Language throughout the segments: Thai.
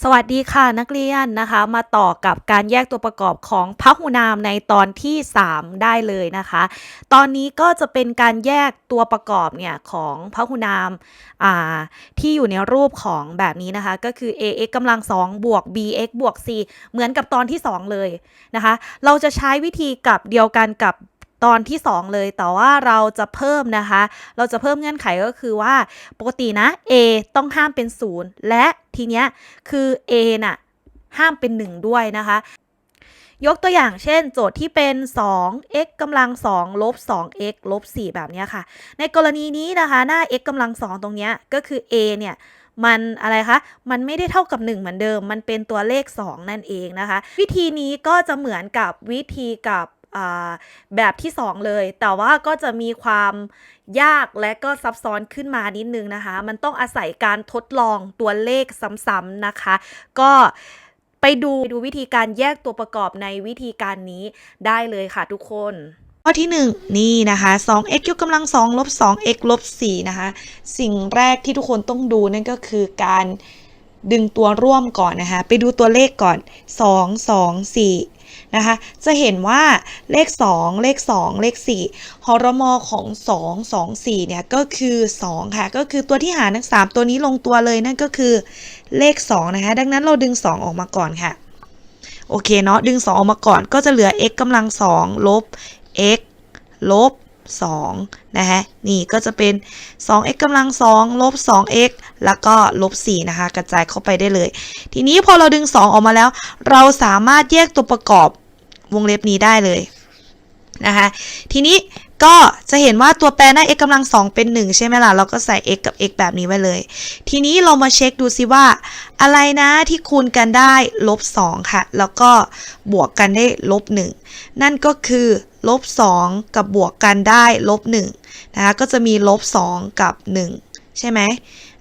สวัสดีค่ะนักเรียนนะคะ มาต่อกับการแยกตัวประกอบของพหุนามในตอนที่ 3 ได้เลยนะคะ ตอนนี้ก็จะเป็นการแยกตัวประกอบเนี่ยของพหุนามอ่าที่อยู่ในรูปของแบบนี้นะคะ ก็คือ ax กำลัง2บวก bx บวก c เหมือนกับตอนที่ 2 เลยนะคะ เราจะใช้วิธีกับเดียวกันกับ ตอนที่ 2 เลย แต่ว่าเราจะเพิ่มนะคะ เราจะเพิ่มเงื่อนไขก็คือว่า ปกตินะ a ต้องห้ามเป็น 0 และทีเนี้ยคือ a น่ะห้ามเป็น 1 ด้วยนะคะ ยกตัวอย่างเช่น โจทย์ที่เป็น 2 x กำลัง 2 ลบ 2x ลบ 4 แบบเนี้ยค่ะ ในกรณีนี้นะคะ หน้า x กำลัง 2 ตรงเนี้ยก็คือ a เนี่ยมันอะไรคะ มันไม่ได้เท่ากับ 1 เหมือนเดิม มันเป็นตัวเลข 2 นั่นเองนะคะ วิธีนี้ก็จะเหมือนกับวิธีกับ แบบที่ 2 เลย แต่ว่าก็จะมีความยากและก็ซับซ้อนขึ้นมานิดนึงนะคะ มันต้องอาศัยการทดลองตัวเลขซ้ำๆนะคะ ก็ไปดูดูวิธีการแยกตัวประกอบในวิธีการนี้ได้เลยค่ะทุกคนข้อที่ 1 นี่นะคะ 2x ยกกำลัง2ลบ 2x ลบ4นะคะ สิ่งแรกที่ทุกคนต้องดูนั่นก็คือการดึงตัวร่วมก่อนนะคะ ไปดูตัวเลขก่อน 2 2 4 นะคะ จะเห็นว่าเลข 2 เลข 2 เลข4หรมของ 2 2 4 เนี่ยก็คือ 2 ค่ะ ก็คือตัวที่หารทั้ง 3 ตัวนี้ลงตัวเลยนั่นก็คือเลข 2 นะคะ ดังนั้นเราดึง 2 ออกมาก่อนค่ะ โอเคเนาะดึง 2 ออกมาก่อนก็จะเหลือ x กำลัง 2 ลบ x ลบ 2นะคะนี่ก็จะเป็น 2x กำลัง 2 ลบ 2x แล้วก็ลบ 4 นะคะ กระจายเข้าไปได้เลย ทีนี้พอเราดึง 2 ออกมาแล้ว เราสามารถแยกตัวประกอบวงเล็บนี้ได้เลยนะคะทีนี้ก็จะเห็นว่าตัวแปรหน้า x กำลัง 2 เป็น 1 ใช่ไหมล่ะ เราก็ใส่ x กับ x แบบนี้ไว้เลย ทีนี้เรามาเช็คดูซิว่า อะไรนะที่คูณกันได้ลบ 2 ค่ะ แล้วก็บวกกันได้ลบ 1 นั่นก็คือ ลบ 2 กับบวกกันได้ลบ1นะคะก็จะมีลบ 2 กับ 1 ใช่ไหม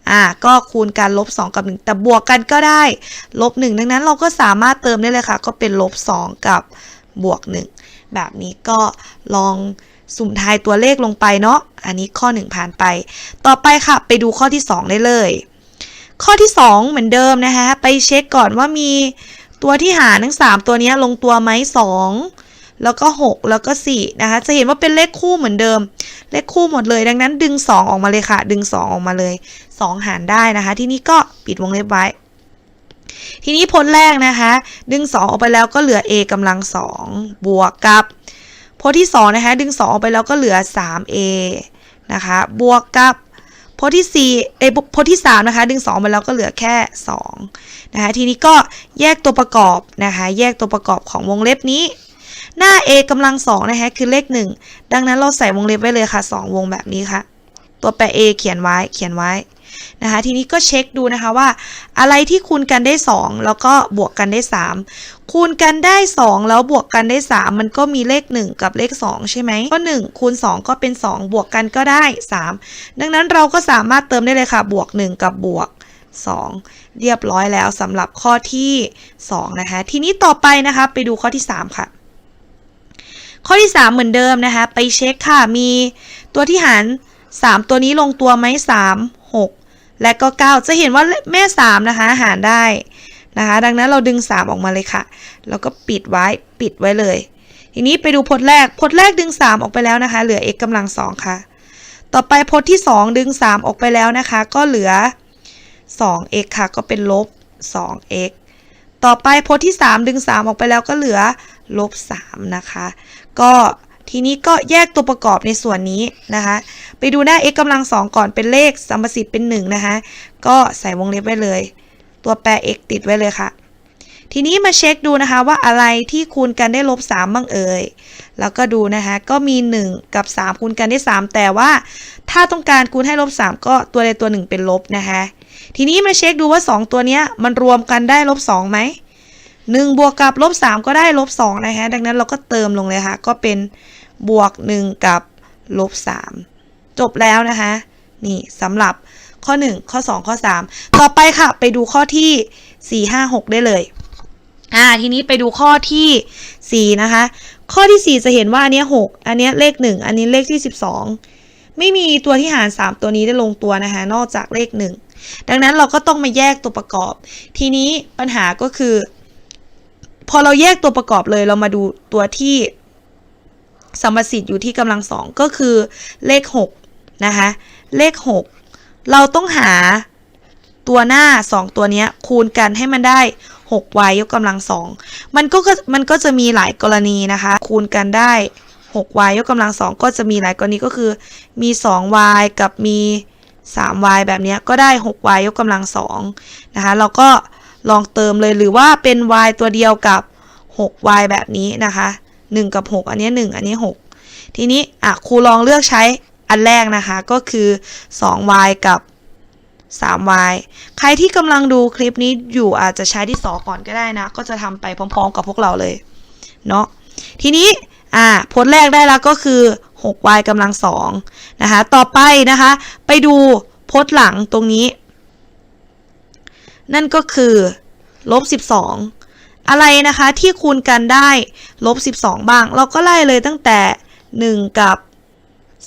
อ่าก็คูณกันลบ 2 กับ 1 แต่บวกกันก็ได้ลบ 1 ดังนั้นเราก็สามารถเติมได้เลยค่ะ ก็เป็นลบ 2 กับบวก 1 แบบนี้ก็ลองสุ่มทายตัวเลขลงไปเนาะอันนี้ข้อ 1 ผ่านไป ต่อไปค่ะ ไปดูข้อที่ 2 ได้เลย ข้อที่ 2 เหมือนเดิมนะคะ ไปเช็คก่อนว่ามีตัวที่หารทั้ง 3 ตัวนี้ลงตัวไหม2 แล้วก็ 6 แล้วก็ 4 นะคะ จะเห็นว่าเป็นเลขคู่เหมือนเดิม เลขคู่หมดเลย ดังนั้นดึง 2 ออกมาเลยค่ะ ดึง 2 ออกมาเลย 2 หารได้นะคะ ที่นี้ก็ปิดวงเล็บไว้ ทีนี้พจน์แรกนะคะ ดึง 2 ออกไปแล้วก็เหลือ a กำลัง 2 บวกกับพจน์ที่ 2 นะคะ ดึง 2 ออกไปแล้วก็เหลือ 3a นะคะ บวกกับพจน์ที่4เอยพจน์ที่ 3 นะคะ ดึง 2 ไปแล้วก็เหลือแค่ 2 นะคะ ทีนี้ก็แยกตัวประกอบนะคะ แยกตัวประกอบของวงเล็บนี้ หน้า a กำลัง2นะคะคือเลข 1 ดังนั้นเราใส่วงเล็บไว้เลยค่ะ 2 วงแบบนี้ค่ะ ตัวแปร a เขียนไว้เขียนไว้นะคะทีนี้ก็เช็คดูนะคะว่า อะไรที่คูณกันได้ 2 แล้วก็บวกกันได้ 3 คูณกันได้ 2 แล้วบวกกันได้ 3 มันก็มีเลข 1 กับเลข 2 ใช่ไหมก็ 1 คูณ 2 ก็เป็น 2 บวกกันก็ได้ 3 ดังนั้นเราก็สามารถเติมได้เลยค่ะ บวก 1 กับบวก 2 เรียบร้อยแล้วสำหรับข้อที่ 2 นะคะ ทีนี้ต่อไปนะคะ ไปดูข้อที่ 3 ค่ะ ข้อที่ 3 เหมือนเดิมนะคะ ไปเช็คค่ะ มีตัวที่หาร 3 ตัวนี้ลงตัวไหม3 6 และก็ 9 จะเห็นว่าแม่ 3 นะคะ หารได้นะคะ ดังนั้นเราดึง 3 ออกมาเลยค่ะ แล้วก็ปิดไว้ปิดไว้เลย ทีนี้ไปดูพจน์แรกพจน์แรกดึง 3 ออกไปแล้วนะคะ เหลือ x กำลัง 2 ค่ะ ต่อไปพจน์ที่ 2 ดึง 3 ออกไปแล้วนะคะ ก็เหลือ 2x ค่ะ ก็เป็นลบ 2x ต่อไปพจน์ที่ 3 ดึง 3 ออกไปแล้วก็เหลือลบ3นะคะ ก็ทีนี้ก็แยกตัวประกอบในส่วนนี้นะคะ ไปดูหน้า x กำลัง2ก่อนเป็นเลขสัมประสิทธิ์เป็น 1 นะคะ ก็ใส่วงเล็บไว้เลย ตัวแปร x ติดไว้เลยค่ะ ทีนี้มาเช็คดูนะคะว่าอะไรที่คูณกันได้ลบ3บ้างเอ่ย แล้วก็ดูนะคะ ก็มี 1 กับ 3 คูณกันได้ 3 แต่ว่าถ้าต้องการคูณให้ลบ3ก็ตัวใดตัวหนึ่งเป็นลบนะคะ ทีนี้มาเช็คดูว่า 2 ตัวนี้มันรวมกันได้ลบ2ไหม 1 บวกกับลบ3ก็ได้ลบ2นะคะดังนั้นเราก็เติมลงเลยค่ะ ก็เป็นบวก 1 กับลบ3จบแล้วนะคะ นี่สำหรับข้อ 1 ข้อ 2 ข้อ 3 ต่อไปค่ะ ไปดูข้อที่ 4 5 6 ได้เลย อ่า ทีนี้ไปดูข้อที่ 4 นะคะ ข้อที่ 4 จะเห็นว่าอันนี้6อันนี้เลข 1 อันนี้เลขที่ 12 ไม่มีตัวที่หาร 3 ตัวนี้ได้ลงตัวนะคะ นอกจากเลข 1 ดังนั้นเราก็ต้องมาแยกตัวประกอบ ทีนี้ปัญหาก็คือ พอเราแยกตัวประกอบเลยเรามาดูตัวที่สมสิทธิ์อยู่ที่กำลังสองก็คือเลข6นะคะเลข 6 เราต้องหาตัวหน้า 2 ตัวนี้คูณกันให้มันได้ 6y ยกกำลังสองมันก็มันก็จะมีหลายกรณีนะคะ คูณกันได้ 6y ยกกำลังสองก็จะมีหลายกรณีก็คือมี 2y กับมี 3y แบบนี้ก็ได้ 6y ยกกำลังสองนะคะเราก็ ลองเติมเลยหรือว่าเป็น y ตัวเดียวกับ 6y แบบนี้นะคะ 1 กับ 6 อันนี้ 1 อันนี้ 6 ทีนี้อะครูลองเลือกใช้อันแรกนะคะ ก็คือ 2y กับ 3y ใครที่กำลังดูคลิปนี้อยู่อาจจะใช้ที่สอก่อนก็ได้นะ ก็จะทำไปพร้อมๆ กับพวกเราเลย เนาะทีนี้อ่าผลแรกได้แล้วก็คือ 6y กำลังสองนะคะ ต่อไปนะคะ ไปดูพจน์หลังตรงนี้ นั่นก็คือลบ12 อะไรนะคะที่คูณกันได้ลบ12 บ้าง เราก็ไล่เลยตั้งแต่ 1 กับ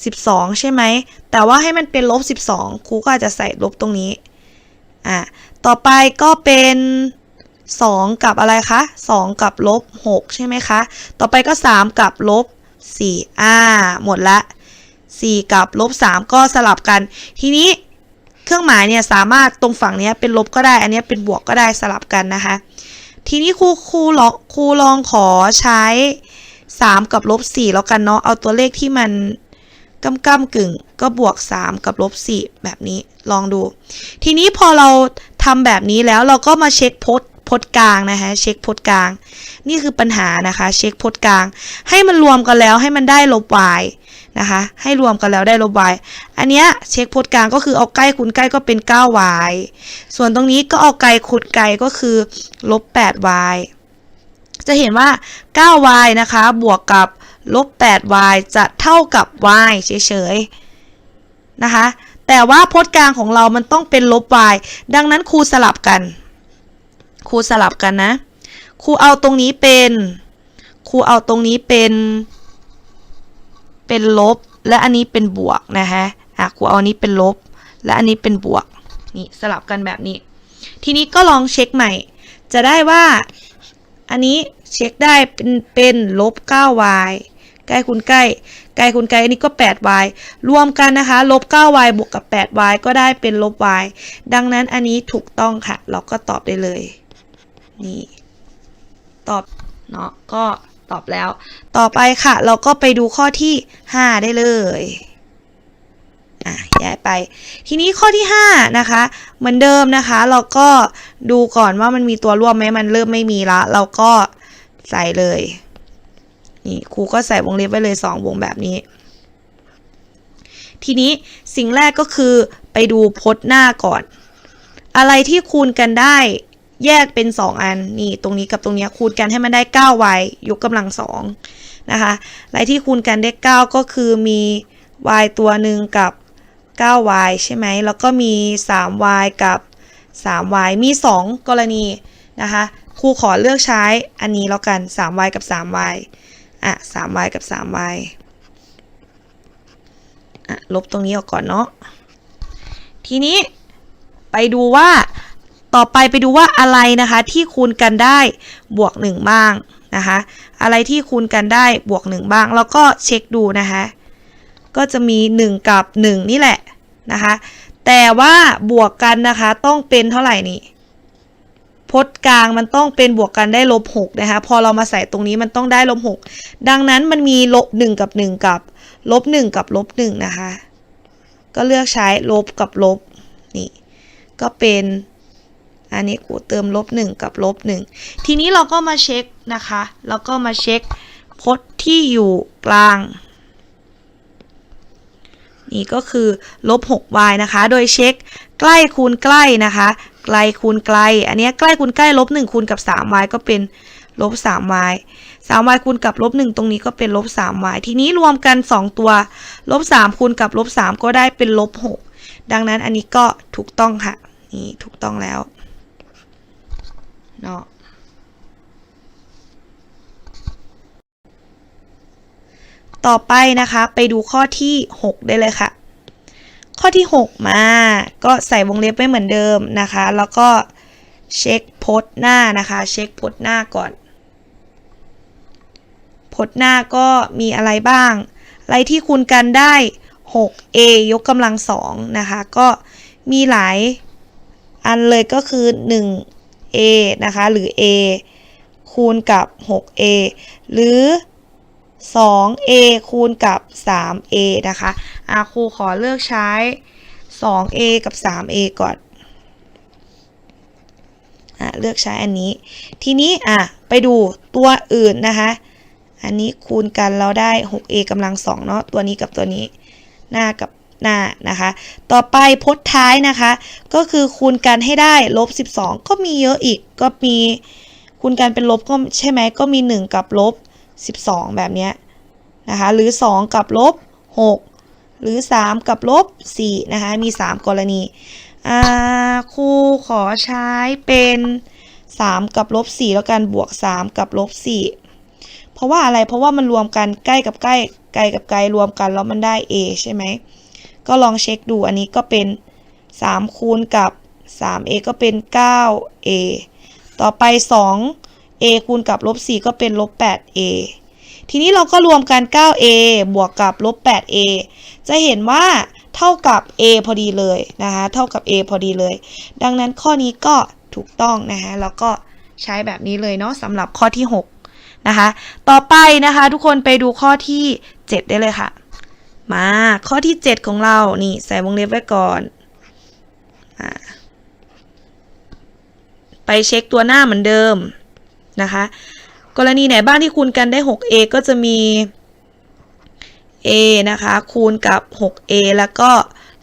12 ใช่ไหม แต่ว่าให้มันเป็นลบ12 ครูก็อาจจะใส่ลบตรงนี้ อะ ต่อไปก็เป็น 2 กับอะไรคะ 2 กับลบ6ใช่ไหมคะ ต่อไปก็ 3 กับลบ4อ่า หมดละ 4 กับลบ3ก็สลับกัน ทีนี้ เครื่องหมายเนี่ยสามารถตรงฝั่งนี้เป็นลบก็ได้ อันนี้เป็นบวกก็ได้สลับกันนะคะ ทีนี้ครูครูลองครูลองขอใช้ 3 กับลบ4แล้วกันเนาะเอาตัวเลขที่มันกำกำกึ่งก็บวก 3 กับลบ4แบบนี้ลองดู ทีนี้พอเราทำแบบนี้แล้วเราก็มาเช็คพจน์พจน์กลางนะคะเช็คพจน์กลาง นี่คือปัญหานะคะ เช็คพจน์กลาง ให้มันรวมกันแล้วให้มันได้ลบ y นะคะ ให้รวมกันแล้วได้ลบ y อันเนี้ยเช็คพจน์กลางก็คือเอาใกล้คูณใกล้ก็เป็น 9y ส่วนตรงนี้ก็เอาไกลคูณไกลก็คือลบ 8y จะเห็นว่า 9y นะคะ บวกกับลบ 8y จะเท่ากับ y เฉยๆ นะคะ แต่ว่าพจน์กลางของเรามันต้องเป็นลบ y ดังนั้นครูสลับกัน ครูสลับกันนะ ครูเอาตรงนี้เป็น ครูเอาตรงนี้เป็น เป็นลบ และอันนี้เป็นบวกนะคะอะครูเอาอันนี้เป็นลบ และอันนี้เป็นบวก นี่สลับกันแบบนี้ ทีนี้ก็ลองเช็คใหม่ จะได้ว่า อันนี้เช็คได้เป็นเป็นลบ 9y ใกล้คูณใกล้ ใกล้คูณใกล้อันนี้ก็ 8y รวมกันนะคะลบ 9y บวกกับ 8y ก็ได้เป็นลบ y ดังนั้นอันนี้ถูกต้องค่ะ เราก็ตอบได้เลย นี่ ตอบ เนาะก็ อบแล้ว ต่อไปค่ะ เราก็ไปดูข้อที่ 5 ได้เลยอะย้ายไป ทีนี้ข้อที่ 5 นะคะ เหมือนเดิมนะคะ เราก็ดูก่อนว่ามันมีตัวร่วมไหมมันเริ่มไม่มีละเราก็ใส่เลยนี่ครูก็ใส่วงเล็บไว้เลย 2 วงแบบนี้ ทีนี้สิ่งแรกก็คือไปดูพจน์หน้าก่อน อะไรที่คูณกันได้ แยกเป็น 2 อันนี่ตรงนี้กับตรงนี้คูณกันให้มันได้ 9y ยกกำลังสองนะคะอะไรที่คูณกันได้ 9 ก็คือมี y ตัวหนึ่งกับ 9y ใช่ไหมแล้วก็มี 3y กับ 3y มี 2 กรณีนะคะครูขอเลือกใช้อันนี้แล้วกัน 3y กับ 3y อะ 3y กับ 3y อะลบตรงนี้ออกก่อนเนาะทีนี้ไปดูว่า ต่อไปไปดูว่าอะไรนะคะที่คูณกันได้บวก 1 บ้างนะคะอะไรที่คูณกันได้บวก 1 บ้าง แล้วก็เช็คดูนะคะก็จะมี 1 กับ 1 นี่แหละนะคะแต่ว่าบวกกันนะคะต้องเป็นเท่าไหร่นี่พจน์กลางมันต้องเป็นบวกกันได้ลบ6นะคะพอเรามาใส่ตรงนี้มันต้องได้ลบ6ดังนั้นมันมีลบ1กับ 1 กับลบ1กับลบ1นะคะก็เลือกใช้ลบกับลบนี่ก็เป็น อันนี้กูเติมลบ1กับลบ1ทีนี้เราก็มาเช็คนะคะแล้วก็มาเช็คพจน์ที่อยู่กลาง นี่ก็คือลบ 6y นะคะ โดยเช็คใกล้คูณใกล้นะคะ ไกลคูณไกล อันนี้ใกล้คูณใกล้ลบ1คูณกับ 3y ก็เป็นลบ 3y 3y คูณกับลบ1ตรงนี้ก็เป็นลบ 3y ทีนี้รวมกัน 2 ตัวลบ3คูณกับลบ3ก็ได้เป็นลบ6ดังนั้นอันนี้ก็ถูกต้องค่ะ นี่ถูกต้องแล้ว เนาะต่อไปนะคะไปดูข้อที่ 6 ได้เลยค่ะ ข้อที่ 6 มาก็ใส่วงเล็บไว้เหมือนเดิมนะคะ แล้วก็เช็คพจน์หน้านะคะเช็คพจน์หน้าก่อนพจน์หน้าก็มีอะไรบ้าง อะไรที่คูณกันได้ 6a ยกกำลังสองนะคะ ก็มีหลายอันเลยก็คือ a นะคะ หรือ a คูณกับ 6a หรือ 2a คูณกับ 3a นะคะอาครูขอเลือกใช้ 2a กับ 3a ก่อนอะเลือกใช้อันนี้ ทีนี้อะไปดูตัวอื่นนะคะ อันนี้คูณกันเราได้ 6a กำลังสองเนาะ ตัวนี้กับตัวนี้ หน้ากับ หน้านะคะ ต่อไปพจน์ท้ายนะคะ ก็คือคูณกันให้ได้ลบ 12 ก็มีเยอะอีก ก็มีคูณกันเป็นลบก็ใช่ไหมก็มี 1 กับลบ 12 แบบเนี้ยนะคะ หรือ 2 กับลบ 6 หรือ 3 กับลบ 4 นะคะ มี 3 กรณีครูขอใช้เป็น 3 กับลบ 4 แล้วกันบวก 3 กับลบ 4 เพราะว่าอะไรเพราะว่ามันรวมกันใกล้กับใกล้ไกลกับไกลรวมกันแล้วมันได้ a ใช่ไหม ก็ลองเช็คดูอันนี้ก็เป็น3คูณกับ 3a ก็เป็น 9a ต่อไป 2a คูณกับลบ4ก็เป็นลบ 8a ทีนี้เราก็รวมกัน 9a บวกกับลบ 8a จะเห็นว่าเท่ากับ a พอดีเลยนะคะ เท่ากับ a พอดีเลย ดังนั้นข้อนี้ก็ถูกต้องนะคะแล้วก็ใช้แบบนี้เลยเนาะสำหรับข้อที่ 6 นะคะ ต่อไปนะคะทุกคนไปดูข้อที่ 7 ได้เลยค่ะ มาข้อที่ 7 ของเรานี่ใส่วงเล็บไว้ก่อนอไปเช็คตัวหน้าเหมือนเดิมนะคะ กรณีไหนบ้างที่คูณกันได้ 6a ก็จะมี a นะคะ คูณกับ 6a แล้วก็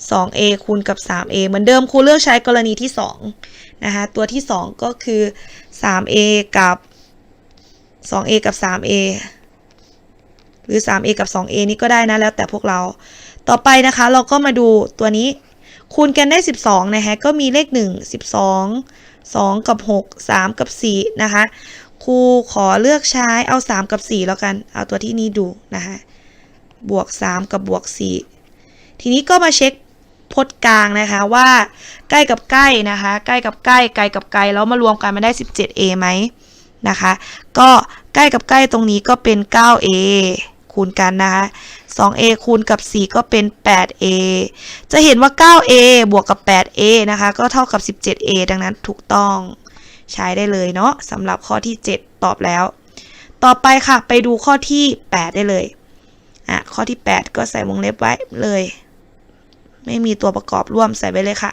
2a คูณกับ 3a เหมือนเดิมครูเลือกใช้กรณีที่2นะคะ ตัวที่ 2 ก็คือ 3a กับ 2a กับ 3a หรือ 3a กับ 2a นี่ก็ได้นะแล้วแต่พวกเรา ต่อไปนะคะเราก็มาดูตัวนี้ คูณกันได้ 12 นะคะก็มีเลข 1 12 2 กับ 6 3 กับ 4 นะคะ ครูขอเลือกใช้เอา 3 กับ 4 แล้วกัน เอาตัวที่นี่ดูนะคะบวก 3 กับบวก 4 ทีนี้ก็มาเช็คพจน์กลางนะคะว่าใกล้กับใกล้นะคะใกล้กับใกล้ไกลกับไกลแล้วมารวมกันมาได้ 17a ไหมนะคะ ก็ใกล้กับใกล้ตรงนี้ก็เป็น 9a คูณกันนะคะ 2a คูณกับ 4 ก็เป็น 8a จะเห็นว่า 9a บวกกับ 8a นะคะ ก็เท่ากับ 17a ดังนั้นถูกต้องใช้ได้เลยเนาะสำหรับข้อที่ 7 ตอบแล้ว ต่อไปค่ะ ไปดูข้อที่ 8 ได้เลย อะ ข้อที่ 8 ก็ใส่วงเล็บไว้เลย ไม่มีตัวประกอบร่วมใส่ไว้เลยค่ะ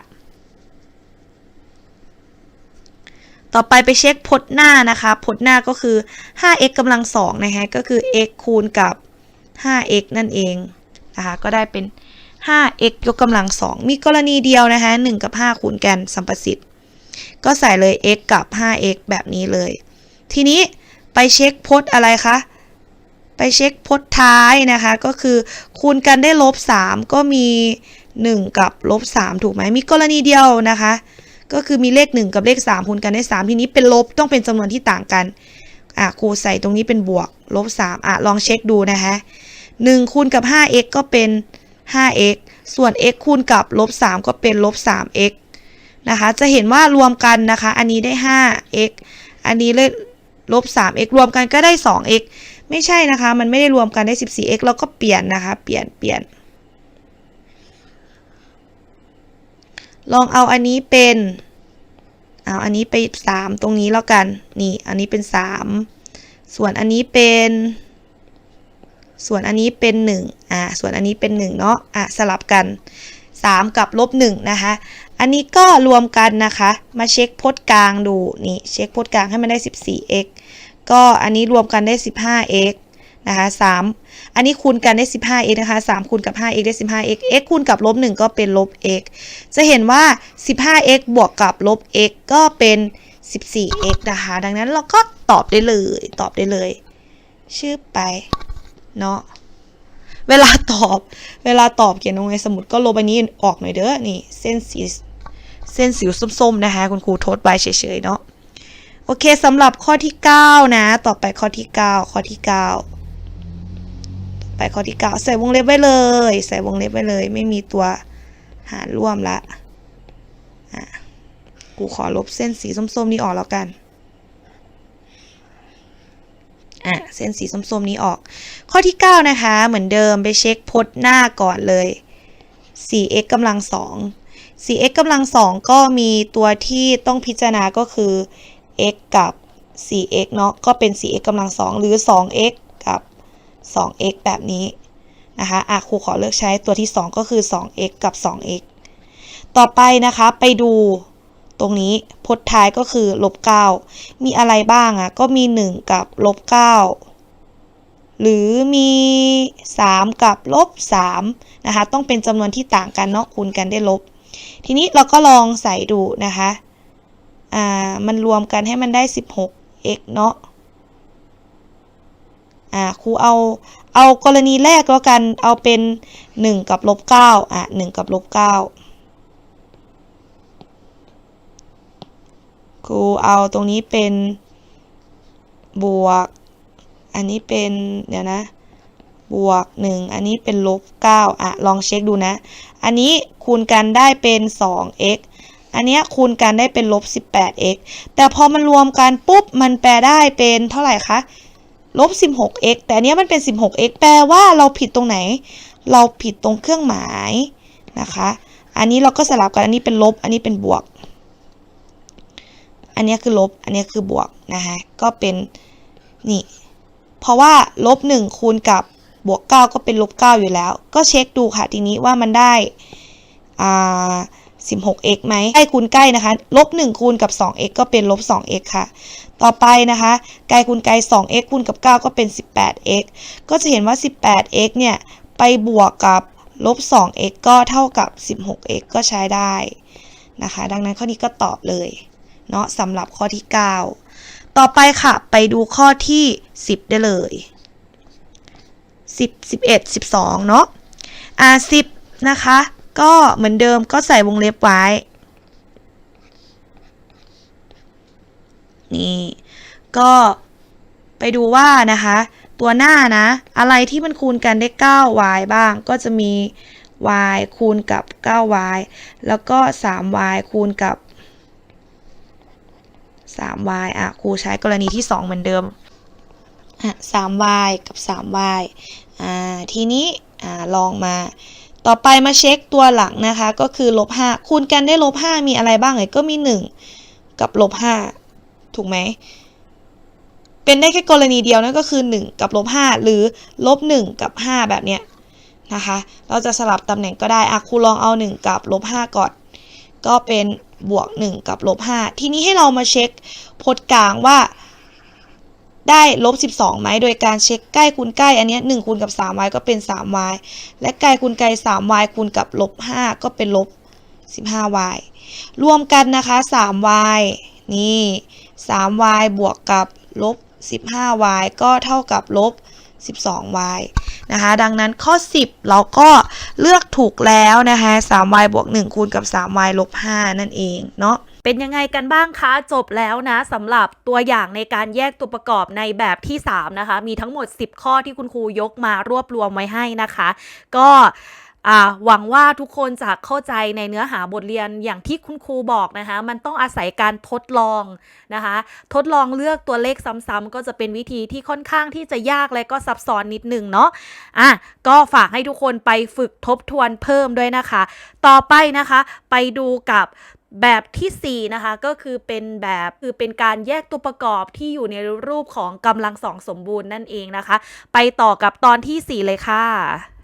ต่อไปไปเช็คพจน์หน้านะคะ พจน์หน้าก็คือ 5x กำลัง2นะคะ ก็คือ x คูณกับ 5x นั่นเองนะคะก็ได้เป็น 5x ยกกำลัง 2 มีกรณีเดียวนะคะ1กับ 5 คูณกันสัมประสิทธิ์ ก็ใส่เลย x กับ 5x แบบนี้เลย ทีนี้ไปเช็คพจน์อะไรคะ ไปเช็คพจน์ท้ายนะคะ ก็คือคูณกันได้ลบ 3 ก็มี 1 กับลบ 3 ถูกไหมมีกรณีเดียวนะคะ ก็คือมีเลข 1 กับเลข 3 คูณกันได้ 3 ทีนี้เป็นลบต้องเป็นจำนวนที่ต่างกัน อะครูใส่ตรงนี้เป็นบวกลบ3อะลองเช็คดูนะคะ1คูณกับ 5x ก็เป็น 5x ส่วน x คูณกับลบ3ก็เป็นลบ 3x นะคะ จะเห็นว่ารวมกันนะคะ อันนี้ได้ 5x อันนี้เลขลบ 3x รวมกันก็ได้ 2x ไม่ใช่นะคะ มันไม่ได้รวมกันได้ 14x แล้วก็เปลี่ยนนะคะ เปลี่ยน เปลี่ยน ลองเอาอันนี้เป็น เอาอันนี้ไป 3 ตรงนี้แล้วกัน นี่ อันนี้เป็น 3 ส่วนอันนี้เป็น ส่วนอันนี้เป็น1อ่า ส่วนอันนี้เป็น1เนาะ อะ สลับกัน 3 กับลบ1นะคะ อันนี้ก็รวมกันนะคะ มาเช็คพจน์กลางดู นี่ เช็คพจน์กลางให้มันได้ 14x ก็อันนี้รวมกันได้ 15x นะคะ3อันนี้คูณกันได้ 15x นะคะ3คูณกับ 5x ได้ 15x x คูณกับลบ1ก็เป็นลบ x จะเห็นว่า 15x บวกกับลบ x ก็เป็น 14x นะคะ ดังนั้นเราก็ตอบได้เลย ตอบได้เลย ชื่อไปเนาะเวลาตอบ เวลาตอบเขียนลงในสมุดก็ลบอันนี้ออกหน่อยเด้อ นี่ เส้นสีเส้นสีส้มๆ นะคะ คุณครูทดไว้เฉยๆ เนาะ โอเคสำหรับข้อที่ 9 นะ ต่อไปข้อที่ 9 ข้อที่ 9 ไปข้อที่9ใส่วงเล็บไว้เลย ใส่วงเล็บไว้เลย ไม่มีตัวหารร่วมละอะกูขอลบเส้นสีส้มๆนี้ออกแล้วกันอะเส้นสีส้มๆนี้ออก ข้อที่ 9 นะคะ เหมือนเดิมไปเช็คพจน์หน้าก่อนเลย 4x กำลัง2 4x กำลัง2ก็มีตัวที่ต้องพิจารณาก็คือ x กับ 4x เนาะก็เป็น 4x กำลัง2หรือ 2x 2x แบบนี้นะคะอะครูขอเลือกใช้ตัวที่ 2 ก็คือ 2x กับ 2x ต่อไปนะคะไปดูตรงนี้พจน์ท้ายก็คือลบ9มีอะไรบ้างอะ่ะก็มี 1 กับลบ9หรือมี 3 กับลบ3นะคะต้องเป็นจำนวนที่ต่างกันเนาะคูณกันได้ลบ ทีนี้เราก็ลองใส่ดูนะคะอ่ามันรวมกันให้มันได้ 16x เนาะ อ่าครูเอาเอากรณีแรกแล้วกันเอาเป็น 1 กับลบ9อะ1กับลบ9ครูเอาตรงนี้เป็นบวก อันนี้เป็นเดี๋ยวนะบวก 1 อันนี้เป็นลบ 9 อะ ลองเช็คดูนะ อันนี้คูณกันได้เป็น 2x อันเนี้ยคูณกันได้เป็นลบ 18x แต่พอมันรวมกันปุ๊บ มันแปลได้เป็นเท่าไหร่คะ ลบ 16x แต่อันเนี้ยมันเป็น 16x แปลว่าเราผิดตรงไหน เราผิดตรงเครื่องหมายนะคะ อันนี้เราก็สลับกัน อันนี้เป็นลบ อันนี้เป็นบวก อันนี้คือลบ อันนี้คือบวกนะคะ ก็เป็นนี่ เพราะว่าลบ1คูณกับบวก 9 ก็เป็นลบ 9 อยู่แล้ว ก็เช็คดูค่ะทีนี้ว่ามันได้อ่า 16x ไหมใกล้คูณใกล้นะคะลบ1คูณกับ 2x ก็เป็นลบ 2x ค่ะ ต่อไปนะคะไกลคูณไกล 2x คูณกับ 9 ก็เป็น 18x ก็จะเห็นว่า 18x เนี่ย ไปบวกกับลบ 2x ก็เท่ากับ 16x ก็ใช้ได้นะคะ ดังนั้นข้อนี้ก็ตอบเลยเนาะสำหรับข้อที่ 9 ต่อไปค่ะ ไปดูข้อที่ 10 ได้เลย 10 11 12 เนาะอ่า10 นะคะ ก็เหมือนเดิมก็ใส่วงเล็บไว้ นี่ ก็ไปดูว่านะคะ ตัวหน้านะ อะไรที่มันคูณกันได้ 9y บ้าง ก็จะมี y คูณกับ 9y แล้วก็ 3y คูณกับ 3y อะ ครูใช้กรณีที่ 2 เหมือนเดิม อะ 3y กับ 3y อ่า ทีนี้ อ่า ลองมา ต่อไปมาเช็คตัวหลังนะคะ ก็คือลบ5คูณกันได้ลบ5มีอะไรบ้างเอ่ยก็มี 1 กับลบ5ถูกไหม เป็นได้แค่กรณีเดียวนั่นก็คือ 1 กับลบ5หรือลบ1กับ 5 แบบเนี้ยนะคะ เราจะสลับตำแหน่งก็ได้อะครูลองเอา 1 กับลบ5ก่อน ก็เป็นบวก 1 กับลบ5ทีนี้ให้เรามาเช็คพจน์กลางว่า ได้ลบ12ไหมโดยการเช็คใกล้คูณใกล้อันนี้1คูณกับ 3y ก็เป็น 3y และไกลคูณไกล 3y คูณกับลบ5ก็เป็นลบ 15y รวมกันนะคะ 3y นี่ 3y บวกกับลบ 15y ก็เท่ากับลบ 12y นะคะ ดังนั้นข้อ 10 เราก็เลือกถูกแล้วนะคะ 3y บวก 1 คูณกับ 3y ลบ 5 นั่นเอง เนาะ เป็นยังไงกันบ้างคะ จบแล้วนะสำหรับตัวอย่างในการแยกตัวประกอบในแบบที่ 3 นะคะ มีทั้งหมด 10 ข้อที่คุณครูยกมารวบรวมไว้ให้นะคะ ก็หวังว่าทุกคนจะเข้าใจในเนื้อหาบทเรียนอย่างที่คุณครูบอกนะคะ มันต้องอาศัยการทดลองนะคะ ทดลองเลือกตัวเลขซ้ำๆก็จะเป็นวิธีที่ค่อนข้างที่จะยากและก็ซับซ้อนนิดหนึ่งเนาะอะก็ฝากให้ทุกคนไปฝึกทบทวนเพิ่มด้วยนะคะ ต่อไปนะคะ ไปดูกับ แบบทีสี่ 4 นะคะก็คือเป็นแบบคือเป็นการแยกตัวประกอบที่อยู่ในรูปของกำลังสองสมบูรณ์นั่นเองนะคะ ไปต่อกับตอนที่ 4 เลยค่ะ